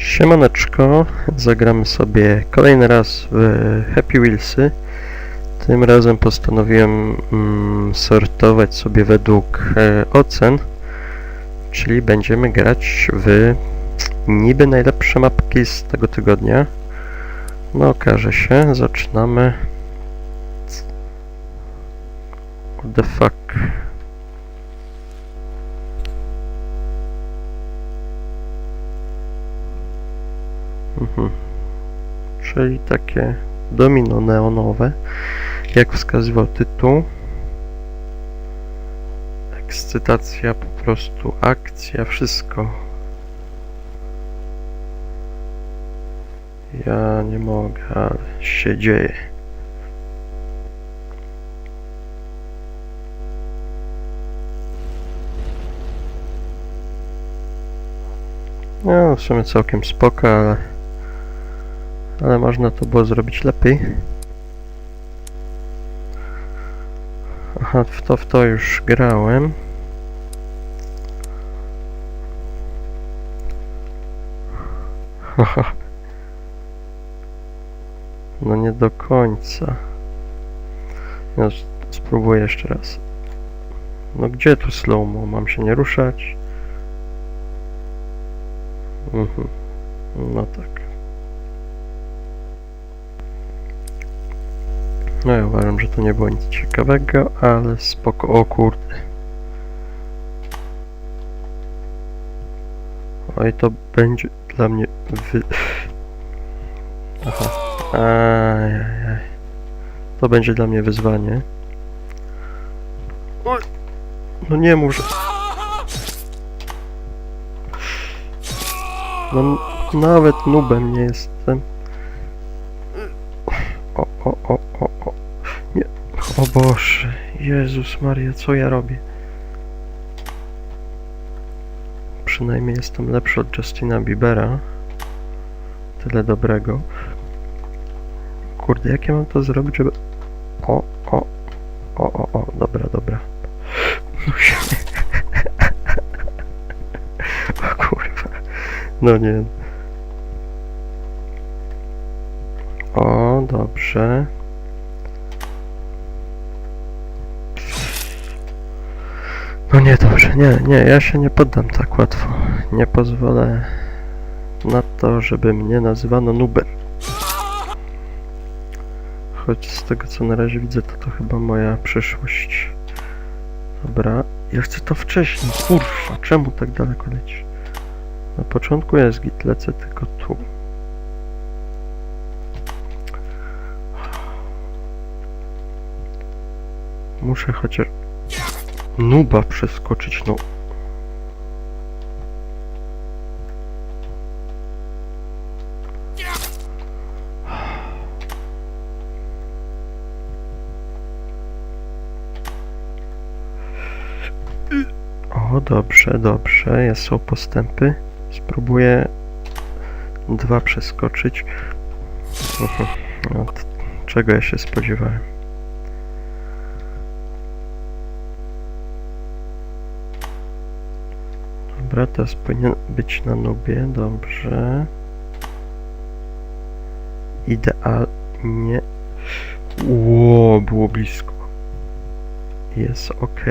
Siemaneczko, zagramy sobie kolejny raz w Happy Wheelsy. Tym razem postanowiłem mm, sortować sobie według e, ocen, czyli będziemy grać w niby najlepsze mapki z tego tygodnia. No okaże się, zaczynamy. What the fuck? Mhm. Czyli takie domino neonowe, jak wskazywał tytuł. Ekscytacja, po prostu akcja, wszystko. Ja nie mogę, ale się dzieje. No, w sumie całkiem spoko, ale ale można to było zrobić lepiej. Aha, w to, w to już grałem. No nie do końca. Ja spróbuję jeszcze raz. No gdzie tu slow-mo? Mam się nie ruszać? Mhm. No tak. No ja uważam, że to nie było nic ciekawego, ale spoko. O kurde. Oj, to będzie dla mnie wy... Aha. Ajajaj. To będzie dla mnie wyzwanie. Oj. No nie że... No nawet nubem nie jestem. O Boże. Jezus Maria, co ja robię? Przynajmniej jestem lepszy od Justina Biebera. Tyle dobrego. Kurde, jak ja mam to zrobić, żeby... O, o, o, o, o, dobra, dobra. No się... O kurwa. No nie. O, dobrze. No nie, dobrze, nie, nie, ja się nie poddam tak łatwo. Nie pozwolę na to, żeby mnie nazywano nuber. Choć z tego co na razie widzę, to to chyba moja przyszłość. Dobra, ja chcę to wcześniej, kurwa, czemu tak daleko lecisz? Na początku jest git, lecę tylko tu. Muszę chociaż nuba przeskoczyć, no. O, dobrze, dobrze, są postępy. Spróbuję dwa przeskoczyć. Mhm. No, czego ja się spodziewałem? Dobra, teraz powinien być na nubie, dobrze. Idealnie. Ło, było blisko. Jest ok.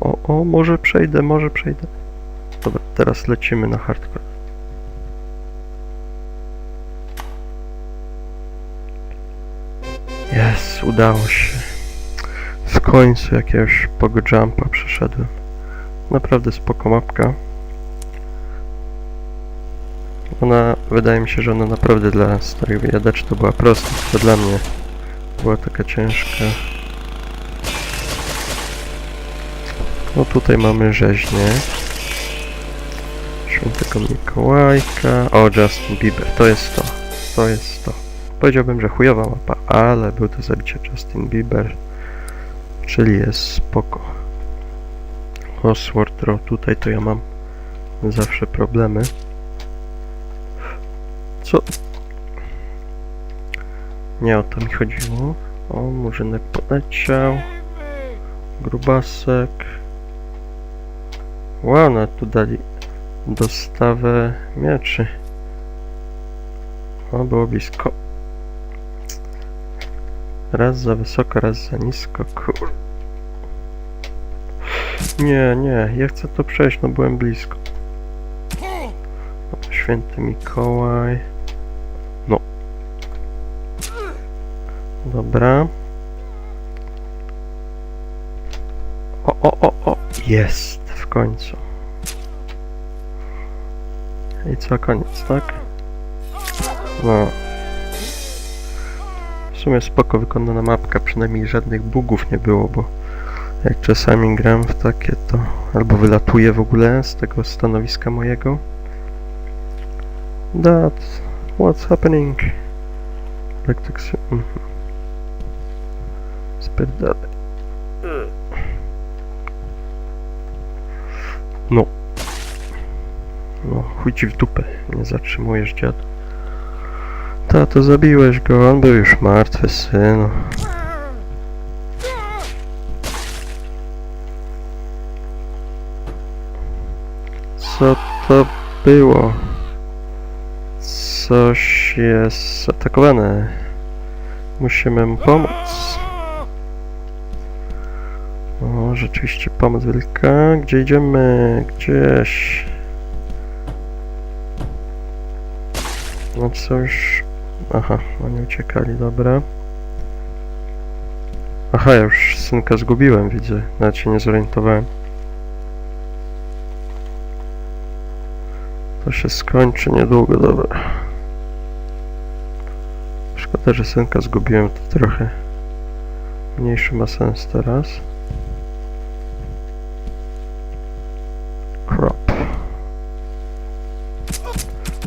O, o, może przejdę, może przejdę. Dobra, teraz lecimy na hardcore. Jest, udało się. Końcu jakiegoś pogo jumpa przeszedłem. Naprawdę spoko mapka. Ona, wydaje mi się, że ona naprawdę dla starych wyjadaczy to była prosta, to dla mnie była taka ciężka. No tutaj mamy rzeźnię. Świętego Mikołajka. O, Justin Bieber, to jest to. To jest to. Powiedziałbym, że chujowa mapa, ale był to zabicie Justin Bieber. Czyli jest spoko. O, Sword Draw, tutaj to ja mam zawsze problemy. Co? Nie o to mi chodziło. O, murzynek poleciał. Grubasek. Wow, no tu dali dostawę mieczy. O, było blisko. Raz za wysoko, raz za nisko, kur... Nie, nie, ja chcę to przejść, no byłem blisko. No, Święty Mikołaj. No. Dobra. O, o, o, o, jest, w końcu. I co, koniec, tak? No. W sumie spoko wykonana mapka, przynajmniej żadnych bugów nie było, bo jak czasami gram w takie to albo wylatuję w ogóle z tego stanowiska mojego. That, what's happening? Electric. Spierdalaj. No. No, chuj ci w dupę, nie zatrzymujesz dziadu. Tato, zabiłeś go, on był już martwy, synu. Co to było? Coś jest zaatakowane. Musimy mu pomóc. O, rzeczywiście pomoc wielka. Gdzie idziemy? Gdzieś. No coś. Aha, oni uciekali, dobra. Aha, ja już synka zgubiłem, widzę. Nawet się nie zorientowałem. To się skończy niedługo, dobra. Szkoda, że synka zgubiłem, to trochę mniejszy ma sens teraz. Crop.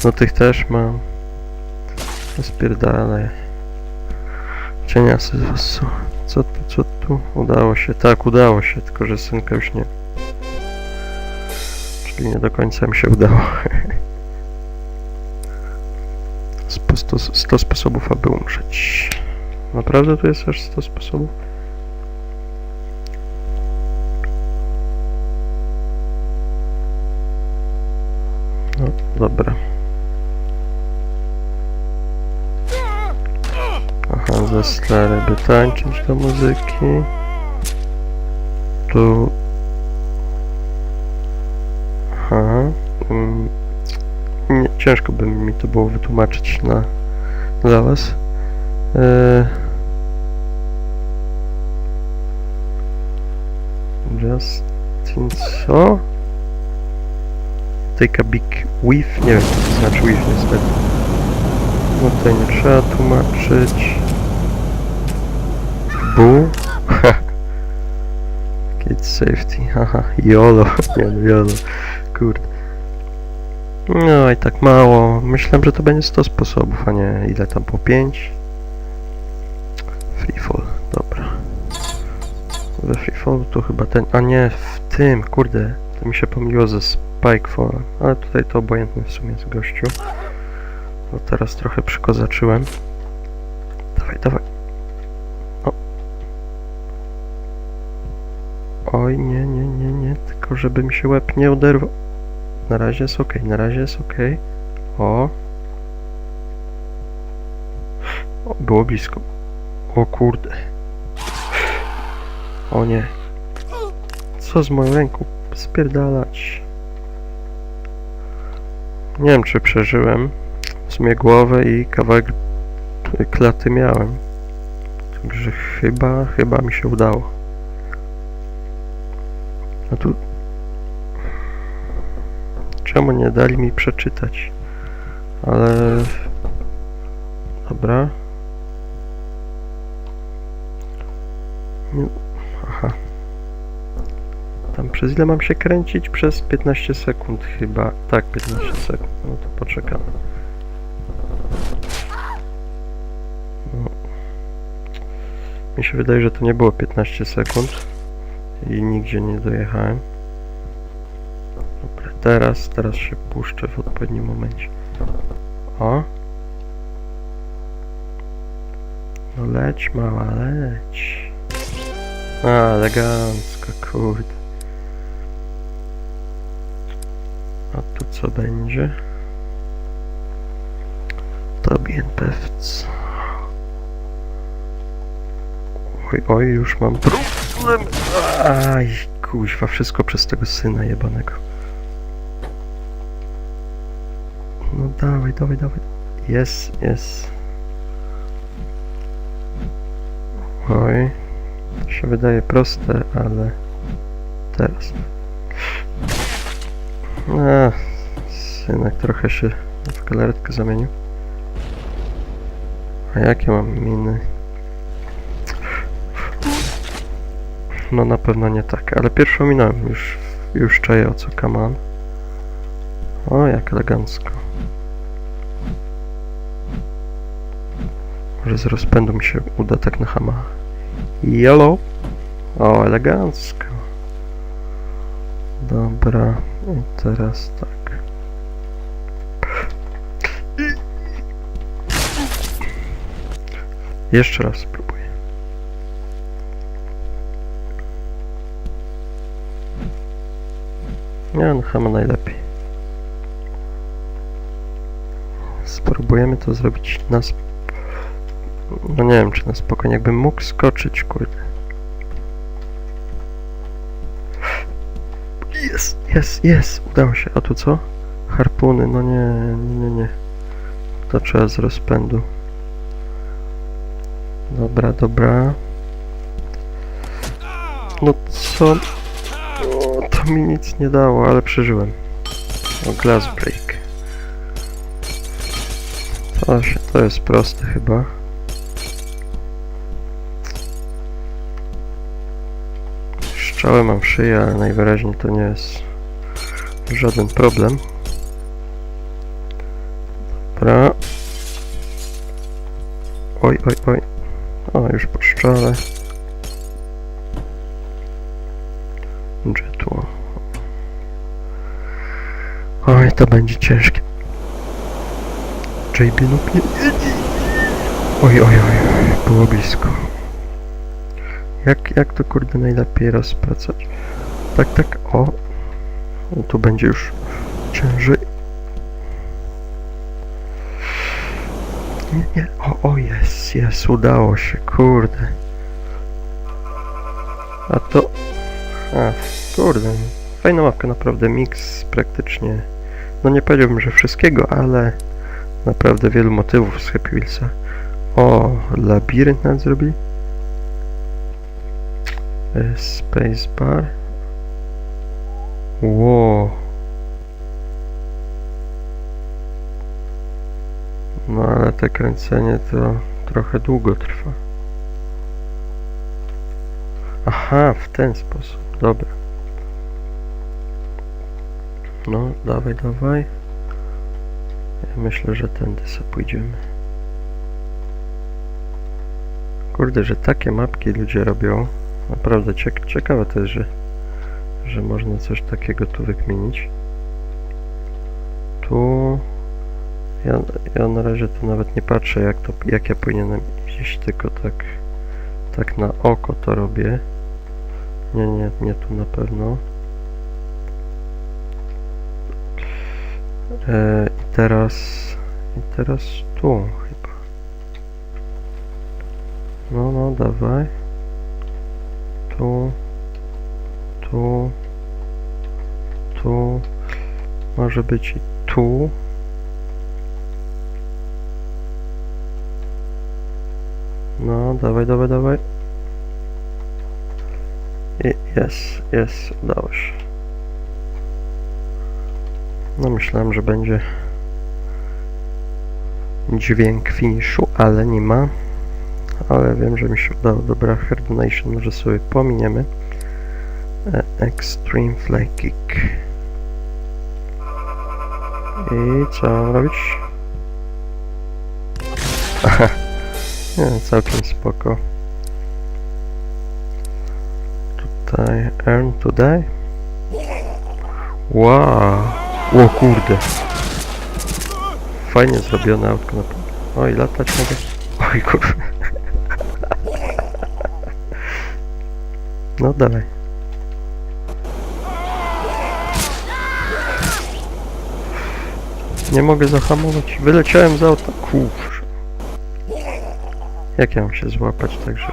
No tych też mam. Spierdalaj. Cieniasy z was są. Co tu, co tu? Udało się. Tak, udało się, tylko że synka już nie. Czyli nie do końca mi się udało. Spo- sto, 100 sposobów, aby umrzeć. Naprawdę tu jest aż 100 sposobów? No, dobra. Aha, ze stary, by tańczyć do muzyki. Tu... Aha. Mm, nie, ciężko by mi to było wytłumaczyć na, dla was. E... Justin co? Take a big whiff? Nie wiem, co to znaczy whiff niestety. No tutaj nie trzeba tłumaczyć. Bu? Kid safety, haha, YOLO, nie no YOLO, kurde. No i tak mało, myślałem, że to będzie 100 sposobów, a nie ile tam po 5. Freefall, dobra. We freefallu to chyba ten, a nie, w tym, kurde, to mi się pomyliło ze Spikefallem, ale tutaj to obojętny w sumie z gościu. No teraz trochę przykozaczyłem. Dawaj, dawaj. Oj, nie, nie, nie, nie, tylko żeby mi się łeb nie oderwał. Na razie jest ok, na razie jest ok. O. o. Było blisko. O kurde. O nie. Co z moją ręką? Spierdalać. Nie wiem, czy przeżyłem. W sumie głowę i kawałek klaty miałem. Także chyba, chyba mi się udało. A tu... Czemu nie dali mi przeczytać? Ale... Dobra. Aha. Tam przez ile mam się kręcić? Przez 15 sekund chyba. Tak, 15 sekund. No to poczekamy. No. Mi się wydaje, że to nie było 15 sekund i nigdzie nie dojechałem. Dobra, teraz, teraz się puszczę w odpowiednim momencie. O! No leć mała, leć. A, elegancko, kurde. tu co będzie? Tobie pewc. Oj, oj, już mam problem. Aj, kuźwa, wszystko przez tego syna jebanego. No dawaj, dawaj, dawaj. Jest, jest. Oj, się wydaje proste, ale teraz. A, synek trochę się w galaretkę zamienił. A jakie mam miny? No na pewno nie tak, ale pierwszą minąłem, już, już czaję o co kaman. O, jak elegancko. Może z rozpędu mi się uda tak na hama. Yellow. O, elegancko. Dobra, i teraz tak. Jeszcze raz spróbuję. Nie, no chyba najlepiej. Spróbujemy to zrobić na sp... No nie wiem, czy na spokojnie. Jakbym mógł skoczyć, kurde. Jest, jest, jest! Udało się. A tu co? Harpuny, no nie, nie, nie. To trzeba z rozpędu. Dobra, dobra. No co? To mi nic nie dało, ale przeżyłem. O, glass break. To, to jest proste chyba. Szczałę mam w szyję, ale najwyraźniej to nie jest żaden problem. Dobra. Oj, oj, oj. O, już po szczale. Jetło. Oj, to będzie ciężkie. JB, no pie... Oj, oj, oj, było blisko. Jak, jak to kurde najlepiej rozpracać? Tak, tak, o. o tu będzie już ciężej. Nie, nie, o, o, jest, jest, udało się, kurde. A to... A, kurde, fajna mapka, naprawdę, miks praktycznie... No nie powiedziałbym, że wszystkiego, ale naprawdę wielu motywów z Happy Wheelsa. O, labirynt nawet zrobili. E, Spacebar. Wow. No ale te kręcenie to trochę długo trwa. Aha, w ten sposób. Dobra. No, dawaj, dawaj. Ja myślę, że tędy sobie pójdziemy. Kurde, że takie mapki ludzie robią. Naprawdę ciek ciekawe to jest, że, że można coś takiego tu wykminić. Tu... Ja, ja na razie tu nawet nie patrzę, jak, to, jak ja powinienem iść, tylko tak, tak na oko to robię. Nie, nie, nie tu na pewno. E, I teraz... I teraz tu chyba. No, no, dawaj. Tu. Tu. Tu. Może być i tu. No, dawaj, dawaj, dawaj. Jest, jest, udało się. No myślałem, że będzie dźwięk finiszu, ale nie ma. Ale wiem, że mi się udało. Dobra, Herd Nation może sobie pominiemy. E, Extreme Fly Kick. I co mam robić? Aha. Nie, całkiem spoko. Tutaj Earn to Die. Wow! O kurde! Fajnie zrobione autko na Oj, latać mogę. Oj kurde. No dawaj. Nie mogę zahamować. Wyleciałem z auta. Kurczę. Jak ja mam się złapać tak, że...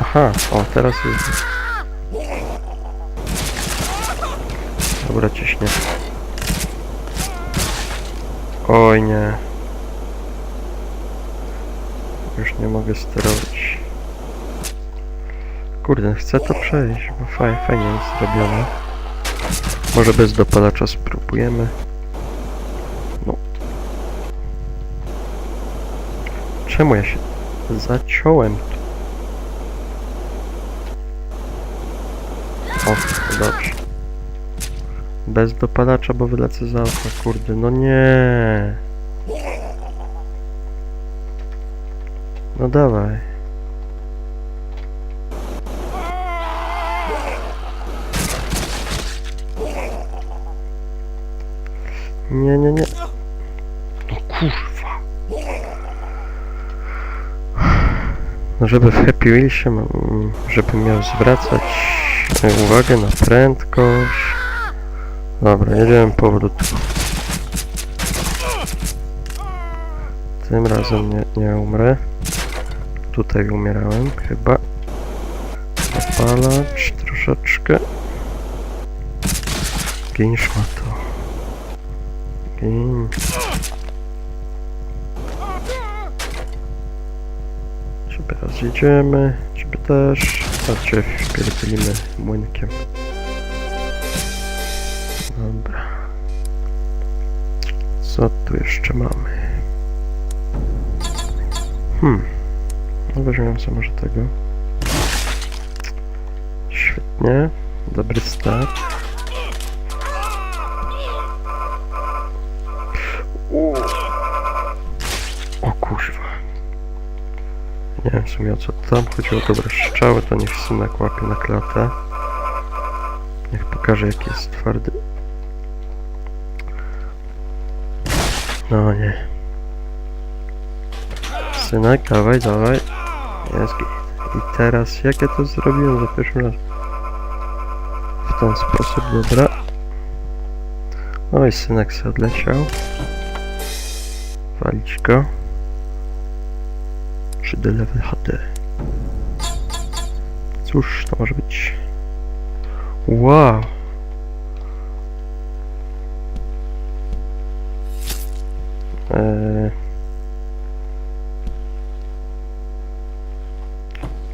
Aha, o teraz jest... Dobra, ciśnie. Oj nie. Już nie mogę sterować. Kurde, chcę to przejść, bo faj, fajnie jest zrobione. Może bez dopalacza spróbujemy. No. Czemu ja się zaciąłem tu? O, dobrze. Bez dopalacza, bo wylecę z auta, kurde, no nie. No dawaj. Nie, nie, nie. No kurwa. No żeby w Happy Wheelsie, mam- żebym miał zwracać e, uwagę na prędkość. Dobra, jedziemy powrót. Tym razem nie, nie umrę. Tutaj umierałem chyba. Zapalacz troszeczkę. Gin szmato. Gin. Ciebie rozjedziemy. Ciebie też. A cię wpierdzielimy młynkiem. Co tu jeszcze mamy? Hmm. No weźmiemy sobie może tego. Świetnie. Dobry start. O kurwa. Nie wiem w sumie o co tam chodziło. Dobra, strzały to niech synek łapie na klatę. Niech pokaże jaki jest twardy. No nie. Synek, dawaj, dawaj. Jest. I teraz, jak ja to zrobiłem za pierwszym razem? W ten sposób, dobra. Oj, synek się odleciał. Walić go. 3D level HD. Cóż to może być? Wow! Eee...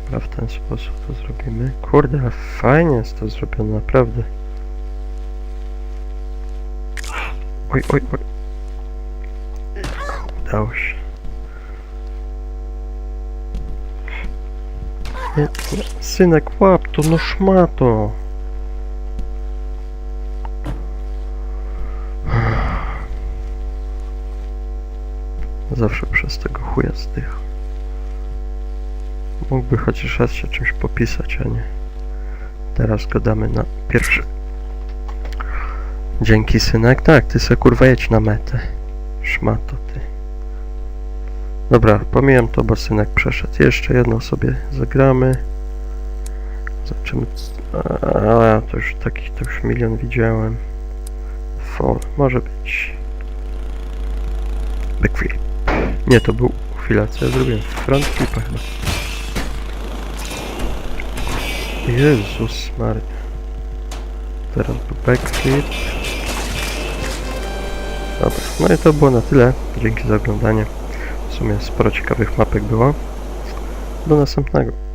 Dobra, w ten sposób to zrobimy. Kurde, fajnie jest to zrobione, naprawdę. Oj, oj, oj. Udało się. Nie, nie. Synek, łap to, no szmato. Zawsze przez tego chuja zdycha. Mógłby chociaż raz się czymś popisać, a nie. Teraz go damy na pierwszy. Dzięki synek. Tak, ty se kurwa jedź na metę. Szmato ty. Dobra, pomijam to, bo synek przeszedł. Jeszcze jedną sobie zagramy. Zobaczymy. A, to już taki, to już milion widziałem. Fall, może być. Backflip. Nie, to był chwila, co ja zrobiłem? Front flipa chyba. Jezus Maria. Teraz był backflip. Dobra, no i to było na tyle. Dzięki za oglądanie. W sumie sporo ciekawych mapek było. Do następnego.